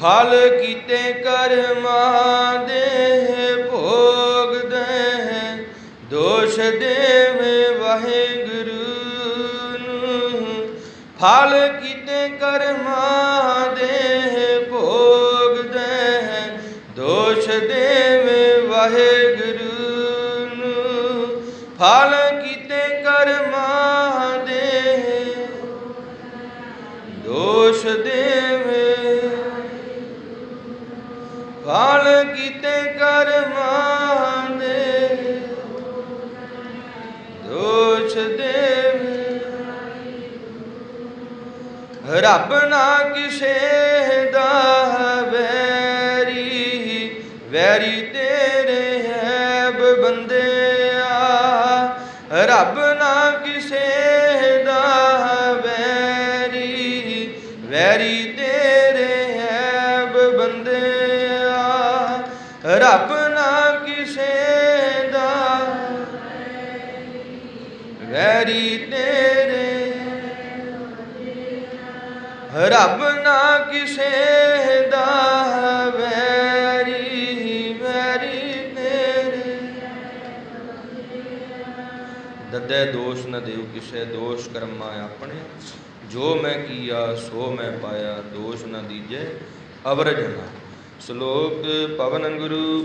ਫਲ ਕੀਤੇ ਕਰਮਾਂ ਦੇ ਭੋਗ ਦੇ ਦੋਸ਼ ਦੇਵੇ ਵਾਹਿਗੁਰੂ ਨੂੰ। ਫਲ ਕੀਤੇ ਕਰਮਾਂ ਦੇ ਭੋਗ ਦੇ ਦੋਸ਼ ਦੇਵੇ ਵਾਹਿਗੁਰੂ ਨੂੰ। ਫਲ ਕੀਤੇ ਕਰਮਾਂ ਦੇ ਦੋਸ਼ ਦੇਵੇ ਫਲ ਕੀਤੇ ਕਰਮਾਂ ਦੇ ਦੋਸ਼ ਦੇ ਰੱਬ ਨਾ ਕਿਸੇ ਦਾ ਵੈਰੀ ਵੈਰੀ ਤੇਰੇ ਹੈਬ ਬੰਦਿਆ। ਰੱਬ ਨਾ ਕਿਸੇ ਦਾ ਵੈਰੀ ਵੈਰੀ ਤੇਰੇ ਹੈ ਬੰਦੇ ਰੱਬ ਕਿਸੇ ਦਾ ਵੈਰੀ ਤੇਰੇ। ਰੱਬ ਨਾ ਕਿਸੇ ਦਾ ਵੈਰੀ ਵੈਰੀ ਤੇਰੇ। ਦਦੇ ਦੋਸ਼ ਨ ਦੇਉ ਕਿਸੇ, ਦੋਸ਼ ਕਰਮਾ ਆਪਣੇ। ਜੋ ਮੈਂ ਕੀਆ, ਸੋ ਮੈਂ ਪਾਇਆ, ਦੋਸ਼ ਨ ਦੀਜੇ ਅਵਰ ਜਨਾ ਸ਼ਲੋਕ ਪਵਨ ਗੁਰੂ